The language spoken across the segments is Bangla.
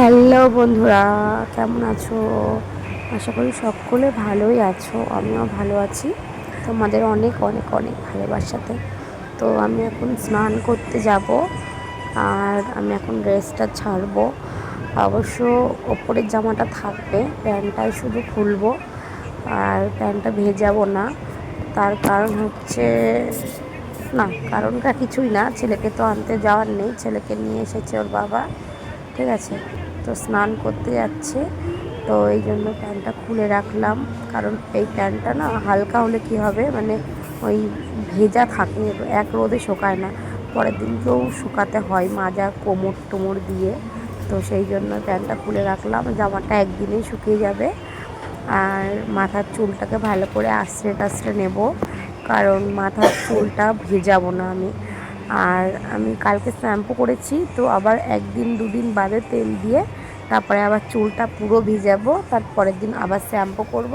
হ্যালো বন্ধুরা, কেমন আছো? আশা করি সকলে ভালোই আছো, আমিও ভালো আছি। তোমাদের অনেক অনেক অনেক ভালোবাসাতে। তো আমি এখন স্নান করতে যাব, আর আমি এখন ড্রেসটা ছাড়বো। অবশ্য ওপরের জামাটা থাকবে, প্যান্টটাই শুধু খুলবো, আর প্যান্টটা ভেজাবো না। তার কারণ হচ্ছে, না, কারণটা কিছুই না। ছেলেকে তো আনতে যাওয়ার নেই, ছেলেকে নিয়ে এসেছে ওর বাবা, ঠিক আছে? তো স্নান করতে যাচ্ছে। তো এই জন্য প্যান্টটা খুলে রাখলাম। কারণ এই প্যান্টটা না হালকা হলে কি হবে? মানে ওই ভেজা থাকে এক রোদে শোকায় না। পরের দিনকেও শুকাতে হয় মাজা কোমর টোমর দিয়ে। তো সেই জন্য প্যান্টটা খুলে রাখলাম। জামাটা একদিনেই শুকিয়ে যাবে। আর মাথার চুলটাকে ভালো করে আশ্রে টাশ্রে নেব। কারণ মাথার চুলটা ভেজাবো না আমি। আর আমি কালকে শ্যাম্পু করেছি, তো আবার একদিন দুদিন বাদে তেল দিয়ে তারপরে আবার চুলটা পুরো ভিজাবো তারপরের দিন আবার শ্যাম্পু করব।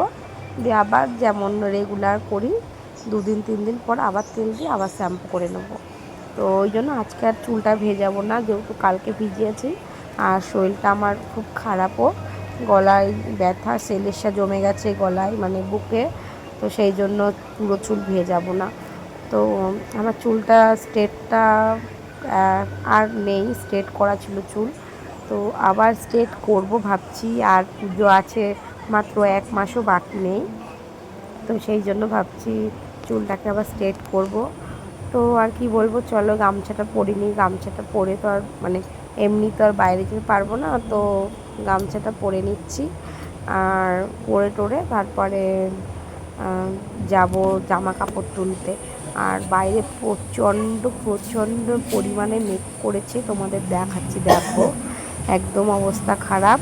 দিয়ে আবার যেমন রেগুলার করি, দুদিন তিন দিন পর আবার তেল দিয়ে আবার শ্যাম্পু করে নেব। তো ওই জন্য আজকে আর চুলটা ভেজাবো না, যেহেতু কালকে ভিজিয়েছি, আর শরীরটা আমার খুব খারাপও। গলায় ব্যথা সেলেসা জমে গেছে গলায় মানে বুকে, তো সেই জন্য পুরো চুল ভেজাবো না। তো আমার চুলটা স্ট্রেটটা আর নেই, স্ট্রেট করা ছিল চুল। তো আবার স্ট্রেট করব ভাবছি, আর পুজো আছে মাত্র এক মাসও বাকি নেই। তো সেই জন্য ভাবছি চুলটাকে আবার স্ট্রেট করব। তো আর কি বলব, চলো গামছাটা পরিনি গামছাটা পরে তো আর মানে এমনি তো আর বাইরে যেতে পারব না, তো গামছাটা পরে নিচ্ছি। আর পরে টোরে তারপরে যাব জামা কাপড় তুলতে। আর বাইরে প্রচণ্ড প্রচণ্ড পরিমাণে মেঘ করেছে তোমাদের দেখাচ্ছি দেখো। একদম অবস্থা খারাপ।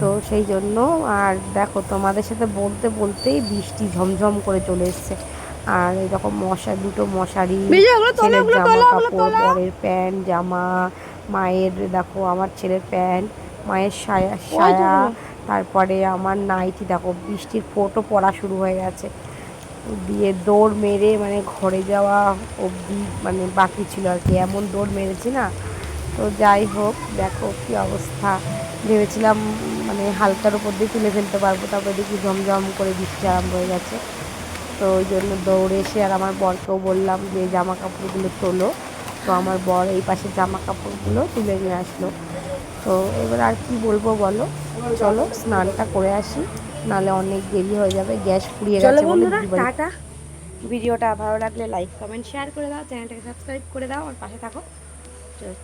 তো সেই জন্য আর দেখো তোমাদের সাথে বলতে বলতেই বৃষ্টি ঝমঝম করে চলে এসছে। আর এরকম মশা দুটো মশারি ছেলের জামা কাপড় বরের প্যান্ট জামা মায়ের দেখো আমার ছেলের প্যান্ট মায়ের সায়া সায়া তারপরে আমার নাইটি দেখো বৃষ্টির ফোটো পড়া শুরু হয়ে গেছে। দিয়ে দৌড় মেরে মানে ঘরে যাওয়া অবধি মানে বাকি ছিল আর কি। এমন দৌড় মেরেছি না। তো যাই হোক, দেখো কী অবস্থা। ভেবেছিলাম মানে হালকার উপর দিয়ে তুলে ফেলতে পারব, তারপরে দেখি ঝমঝম করে বৃষ্টি আরম্ভ হয়ে গেছে। তো ওই জন্য দৌড়ে এসে আর আমার বরকেও বললাম যে জামা কাপড়গুলো তোলো। তো আমার বর এই পাশে জামা কাপড়গুলো তুলে নিয়ে আসলো। তো এবার আর কি বলব বলো? চলো স্নানটা করে আসি। নাহলে অনেক দেরি হয়ে যাবে গ্যাস পুড়িয়ে গেছে বন্ধুরা টাটা। ভিডিওটা ভালো লাগলে লাইক কমেন্ট শেয়ার করে দাও চ্যানেলটাকে সাবস্ক্রাইব করে দাও আর পাশে থাকো।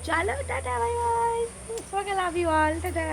চলো টাটা বাই বাই সবাইকে লাভ ইউ অল টাটা।